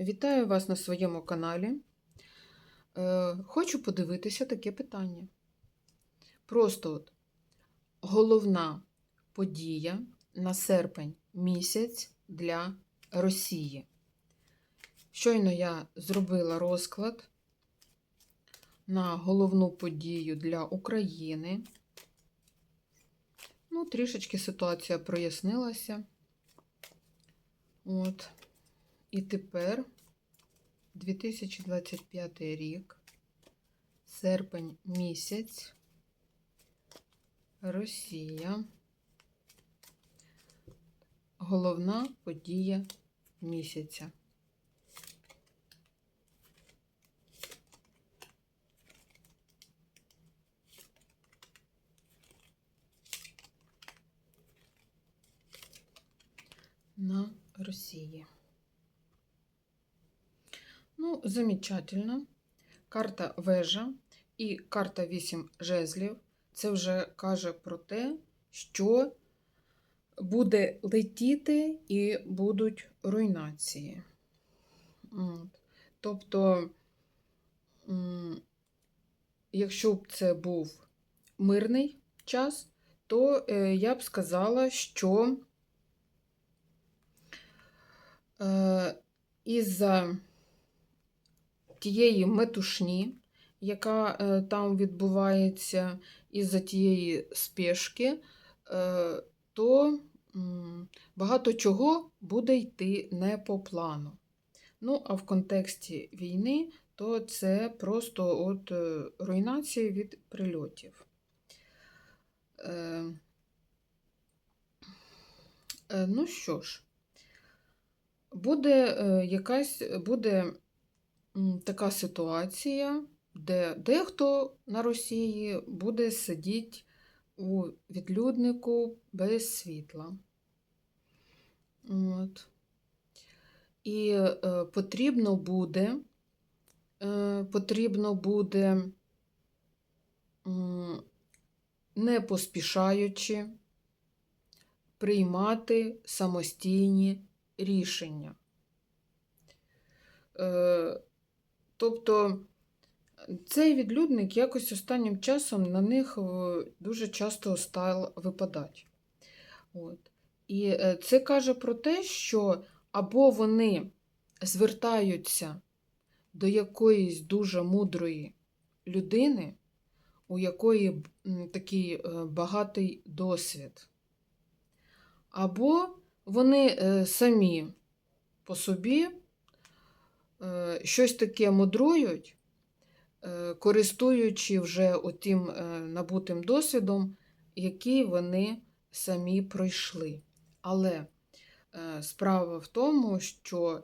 Вітаю вас на своєму каналі. Е, Хочу подивитися таке питання. Просто от головна подія на серпень місяць для Росії. Щойно я зробила розклад на головну подію для України. Ну, трішечки ситуація прояснилася. От. І тепер 2025 рік, серпень місяць, Росія. Головна подія місяця. На Росії. Ну, замечательно. Карта вежа і карта 8 жезлів. Це вже каже про те, що буде летіти і будуть руйнації. От. Тобто, якщо б це був мирний час, то е, я б сказала, що е, із-за тієї метушні, яка е, там відбувається із-за тієї спешки, е, то багато чого буде йти не по плану. Ну, а в контексті війни, то це просто от е, руйнація від прильотів. Ну що ж, буде якась буде така ситуація, де дехто на Росії буде сидіти у відлюднику без світла. От. І е, потрібно буде, е, потрібно буде, м, не поспішаючи, приймати самостійні рішення. Тобто цей відлюдник якось останнім часом на них е, дуже часто став випадати. От. І е, це каже про те, що або вони звертаються до якоїсь дуже мудрої людини, у якої такий е, багатий досвід, або вони самі по собі щось таке мудрують, е, користуючи вже отим е, набутим досвідом, який вони самі пройшли. Але е, справа в тому, що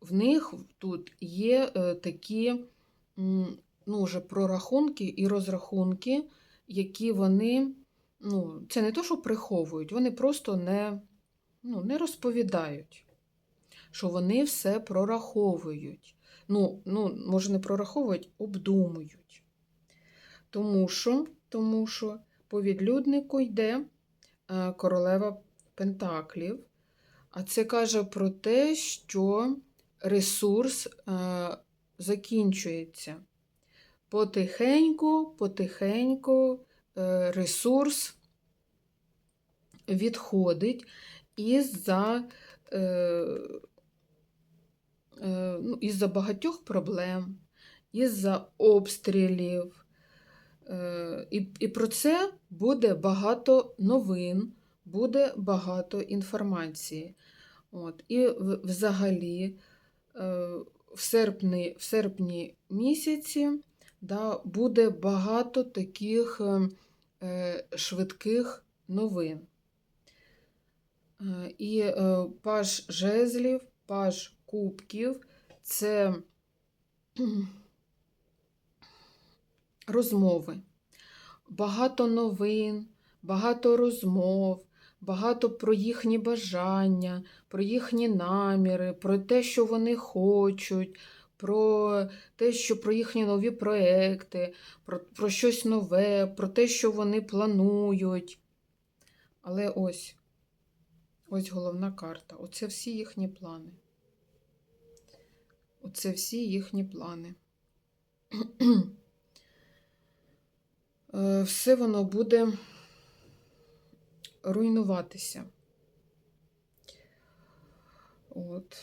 в них тут є такі ну, вже прорахунки і розрахунки, які вони, ну, це не то, що приховують, вони просто не, ну, не розповідають, що вони все прораховують. Ну, ну, може, не прораховують, обдумують. Тому що, тому що по відлюднику йде е, королева Пентаклів, а це каже про те, що ресурс е, закінчується. Потихеньку, потихеньку е, ресурс відходить із-за е, е, ну, із-за багатьох проблем, із-за обстрілів. Е, і, і про це буде багато новин, буде багато інформації. От. І взагалі е, в серпні, в серпні місяці да, буде багато таких е, е, швидких новин. Е, І е, паж жезлів, паж кубків це розмови. Багато новин, багато розмов, багато про їхні бажання, про їхні наміри, про те, що вони хочуть, про те, що про їхні нові проекти, про, про щось нове, про те, що вони планують. Але ось, ось головна карта. Оце всі їхні плани. Оце всі їхні плани. Е, Все воно буде руйнуватися. От.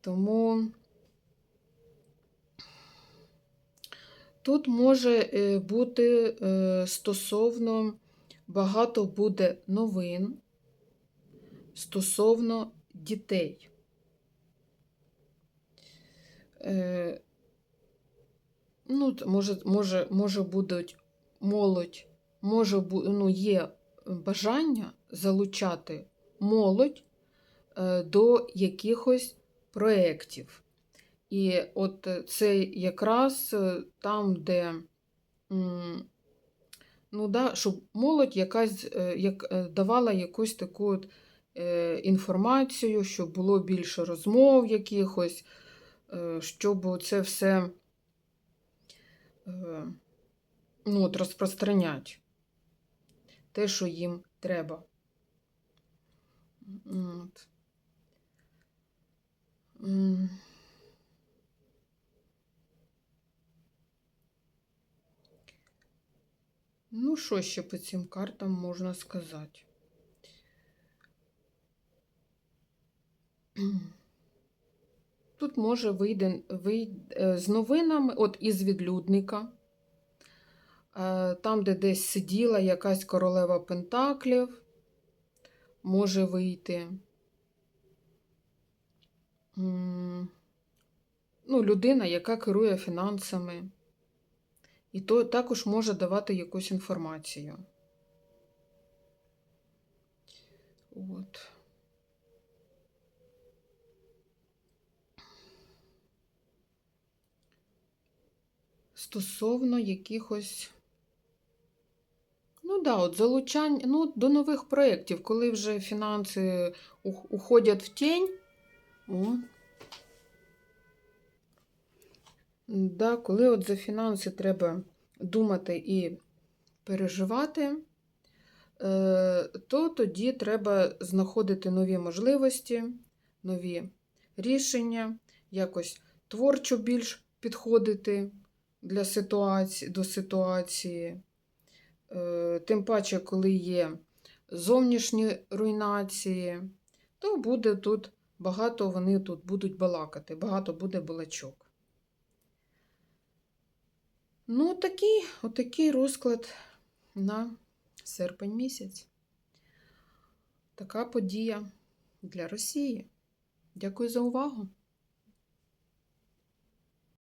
Тому тут може е, бути е, стосовно багато буде новин стосовно дітей. Е, Ну, може, може, може будуть молодь, може ну, є бажання залучати молодь е, до якихось проєктів. І от е, це якраз е, там, де ну, да, щоб молодь якась е, як, давала якусь таку от, е, інформацію, щоб було більше розмов якихось, щоб це все е, ну, от, розпространяти те, що їм треба. От. Ну, що ще по цим картам можна сказати? Тут може вийде, вийде з новинами, от із відлюдника, е, там, де десь сиділа якась королева Пентаклів, може вийти. Ну, людина, яка керує фінансами. І то також може давати якусь інформацію. От. Стосовно якихось. Ну да, от залучань ну, до нових проєктів, коли вже фінанси уходять в тінь. О. Да, коли от за фінанси треба думати і переживати, е, то тоді треба знаходити нові можливості, нові рішення, якось творчо більш підходити для ситуації, до ситуації. Е, Тим паче, коли є зовнішні руйнації, то буде тут багато вони тут будуть балакати, багато буде балачок. Ну, такий, отакий розклад на серпень місяць. Така подія для Росії. Дякую за увагу!